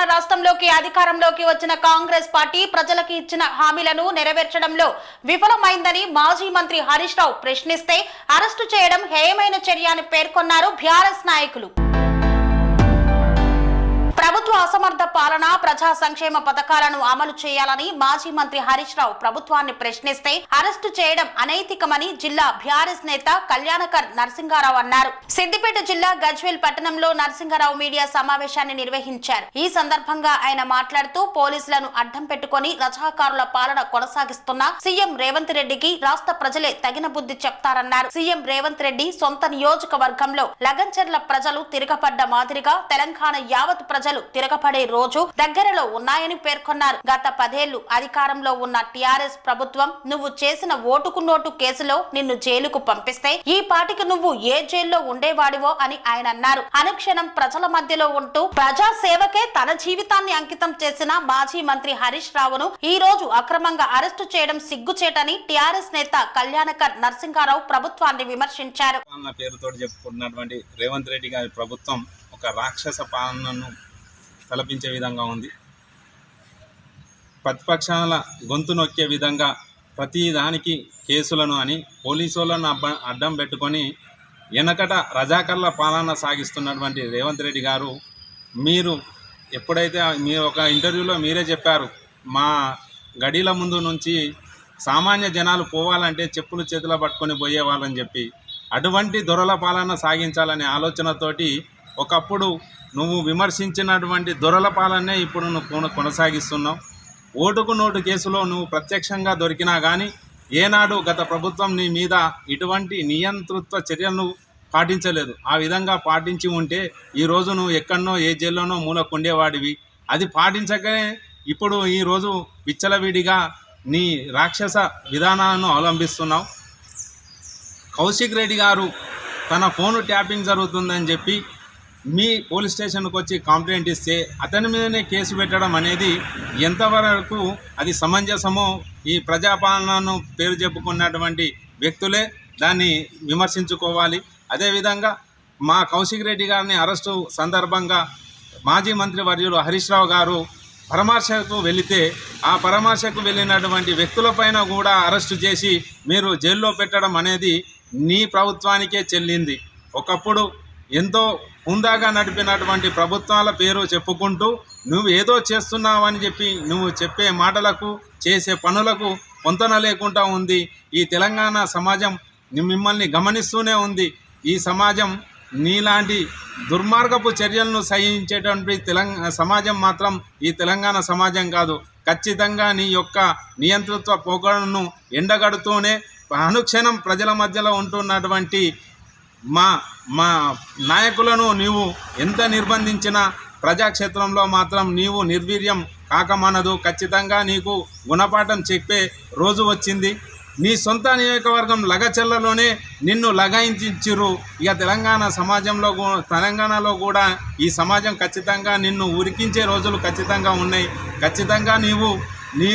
తెలంగాణ రాష్ట్రంలోకి అధికారంలోకి వచ్చిన కాంగ్రెస్ పార్టీ ప్రజలకు ఇచ్చిన హామీలను నెరవేర్చడంలో విఫలమైందని మాజీ మంత్రి హరీష్ రావు ప్రశ్నిస్తే అరెస్టు చేయడం హేయమైన చర్య అని పేర్కొన్నారు బీఆర్ఎస్ నాయకులు. అసమర్థ పాలన ప్రజా సంక్షేమ పథకాలను అమలు చేయాలని మాజీ మంత్రి హరీష్ రావు ప్రభుత్వాన్ని ప్రశ్నిస్తే అరెస్టు చేయడం అనైతికమని జిల్లా బీఆర్ఎస్ నేత కళ్యాణకర్ నరసింహారావు అన్నారు. సిద్దిపేట జిల్లా గజ్వేల్ పట్టణంలో నరసింహారావు మీడియా సమావేశాన్ని నిర్వహించారు. ఈ సందర్భంగా ఆయన మాట్లాడుతూ పోలీసులను అడ్డం పెట్టుకొని రజాకారుల పాలన కొనసాగిస్తున్న సీఎం రేవంత్ రెడ్డికి రాష్ట్ర ప్రజలే తగిన బుద్ధి చెప్తారన్నారు. సీఎం రేవంత్ రెడ్డి సొంత నియోజకవర్గంలో లగంచర్ల ప్రజలు తిరగబడ్డ మాదిరిగా తెలంగాణ యావత్ ప్రజలు తిరగ తిరగబడే రోజు దగ్గరలో ఉన్నాయని పేర్కొన్నారు. గత పదేళ్ళు అధికారంలో ఉన్న టిఆర్ఎస్ ప్రభుత్వం నువ్వు చేసిన ఓటుకు నోటు కేసులో నిన్ను జైలుకు పంపిస్తే ఈ పాటికి నువ్వు ఏ జైల్లో ఉండేవాడివో అని ఆయన అన్నారు. అనుక్షణం ప్రజల మధ్యలో ఉంటూ ప్రజా సేవకే తన జీవితాన్ని అంకితం చేసిన మాజీ మంత్రి హరీష్ రావును ఈ రోజు అక్రమంగా అరెస్టు చేయడం సిగ్గుచేటని టిఆర్ఎస్ నేత కళ్యాణకర్ నరసింహారావు ప్రభుత్వాన్ని విమర్శించారు. పేరుతో రేవంత్ రెడ్డి గారి ప్రభుత్వం ఒక రాక్షస పాలనను తలపించే విధంగా ఉంది. ప్రతిపక్షాల గొంతు నొక్కే విధంగా ప్రతి దానికి కేసులను అని పోలీసులను అబ్బ అడ్డం పెట్టుకొని వెనకట రజాకర్ల పాలన సాగిస్తున్నటువంటి రేవంత్ రెడ్డి గారు మీరు ఎప్పుడైతే మీరు ఒక ఇంటర్వ్యూలో మీరే చెప్పారు మా గడిల ముందు నుంచి సామాన్య జనాలు పోవాలంటే చెప్పులు చేతిలో పట్టుకొని పోయేవాళ్ళని చెప్పి అటువంటి దొరల పాలన సాగించాలనే ఆలోచనతోటి ఒకప్పుడు నువ్వు విమర్శించినటువంటి దొరల పాలనే ఇప్పుడు నువ్వు కొనసాగిస్తున్నావు. ఓటుకు నోటు కేసులో నువ్వు ప్రత్యక్షంగా దొరికినా కానీ ఏనాడు గత ప్రభుత్వం నీ మీద ఇటువంటి నియంతృత్వ చర్యలను పాటించలేదు. ఆ విధంగా పాటించి ఉంటే ఈరోజు నువ్వు ఎక్కడనో ఏ జైల్లోనో మూలకుండేవాడివి. అది పాటించకనే ఇప్పుడు ఈరోజు విచ్చలవిడిగా నీ రాక్షస విధానాలను అవలంబిస్తున్నావు. కౌశిక్ రెడ్డి గారు తన ఫోన్ ట్యాపింగ్ జరుగుతుందని చెప్పి మీ పోలీస్ స్టేషన్కి వచ్చి కంప్లైంట్ ఇస్తే అతని మీదనే కేసు పెట్టడం అనేది ఎంతవరకు అది సమంజసమో ఈ ప్రజాపాలనను పేరు చెప్పుకున్నటువంటి వ్యక్తులే దాన్ని విమర్శించుకోవాలి. అదేవిధంగా మా కౌశిక్ రెడ్డి గారిని అరెస్టు సందర్భంగా మాజీ మంత్రి వర్యులు హరీష్ రావు గారు పరామర్శకు వెళితే ఆ పరామర్శకు వెళ్ళినటువంటి వ్యక్తులపైన కూడా అరెస్టు చేసి మీరు జైల్లో పెట్టడం అనేది నీ ప్రభుత్వానికే చెల్లింది. ఒకప్పుడు ఎంతో హుందాగా నడిపినటువంటి ప్రభుత్వాల పేరు చెప్పుకుంటూ నువ్వు ఏదో చేస్తున్నావని చెప్పి నువ్వు చెప్పే మాటలకు చేసే పనులకు పొంతన లేకుండా ఉంది. ఈ తెలంగాణ సమాజం మిమ్మల్ని గమనిస్తూనే ఉంది. ఈ సమాజం నీలాంటి దుర్మార్గపు చర్యలను సహించేటువంటి తెలంగాణ సమాజం మాత్రం ఈ తెలంగాణ సమాజం కాదు. ఖచ్చితంగా నీ యొక్క నియంతృత్వ పోకడను ఎండగడుతూనే అనుక్షణం ప్రజల మధ్యలో ఉంటున్నటువంటి మా మా నాయకులను నీవు ఎంత నిర్బంధించినా ప్రజాక్షేత్రంలో మాత్రం నీవు నిర్వీర్యం కాకమానదు. ఖచ్చితంగా నీకు గుణపాఠం చెప్పే రోజు వచ్చింది. నీ సొంత నియోజకవర్గం లగచెల్లలోనే నిన్ను లగాయించిరు ఇక తెలంగాణ సమాజంలో తెలంగాణలో కూడా ఈ సమాజం ఖచ్చితంగా నిన్ను ఉరికించే రోజులు ఖచ్చితంగా ఉన్నాయి. ఖచ్చితంగా నీవు నీ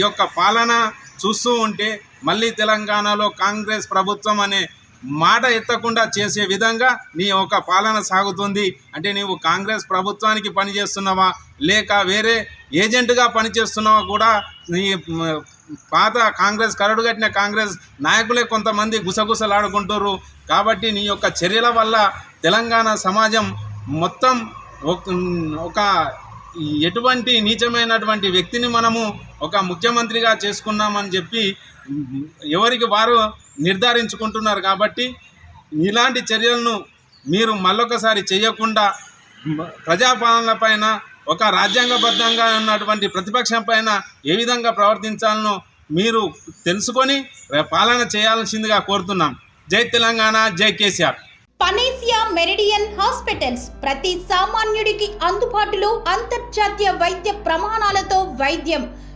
యొక్క పాలన చూస్తూ ఉంటే మళ్ళీ తెలంగాణలో కాంగ్రెస్ ప్రభుత్వం అనే మాట ఎత్తకుండా చేసే విధంగా నీ యొక్క పాలన సాగుతుంది. అంటే నీవు కాంగ్రెస్ ప్రభుత్వానికి పనిచేస్తున్నావా? లేక వేరే ఏజెంట్గా పనిచేస్తున్నావా కూడా? నీ పాత కాంగ్రెస్ కరడు కట్టిన కాంగ్రెస్ నాయకులే కొంతమంది గుసగుసలాడుకుంటారు కాబట్టి నీ యొక్క చర్యల వల్ల తెలంగాణ సమాజం మొత్తం ఒక- ఒక ఎటువంటి నీచమైనటువంటి వ్యక్తిని మనము ఒక ముఖ్యమంత్రిగా చేసుకున్నామని చెప్పి ఎవరికి వారు నిర్ధారించుకుంటున్నారు కాబట్టి ఇలాంటి చర్యలను మీరు మళ్ళొకసారి చేయకుండా ప్రజాపాలన పైన ఒక రాజ్యాంగబద్ధంగా ఉన్నటువంటి ప్రతిపక్షం పైన ఏ విధంగా ప్రవర్తించాలనో మీరు తెలుసుకొని పాలన చేయాల్సిందిగా కోరుతున్నాం. జై తెలంగాణ జై కేసీఆర్. పనేసియా మెరిడియన్ హాస్పిటల్స్ ప్రతి సామాన్యుడికి అందుబాటులో అంతర్జాతీయ వైద్య ప్రమాణాలతో వైద్యం.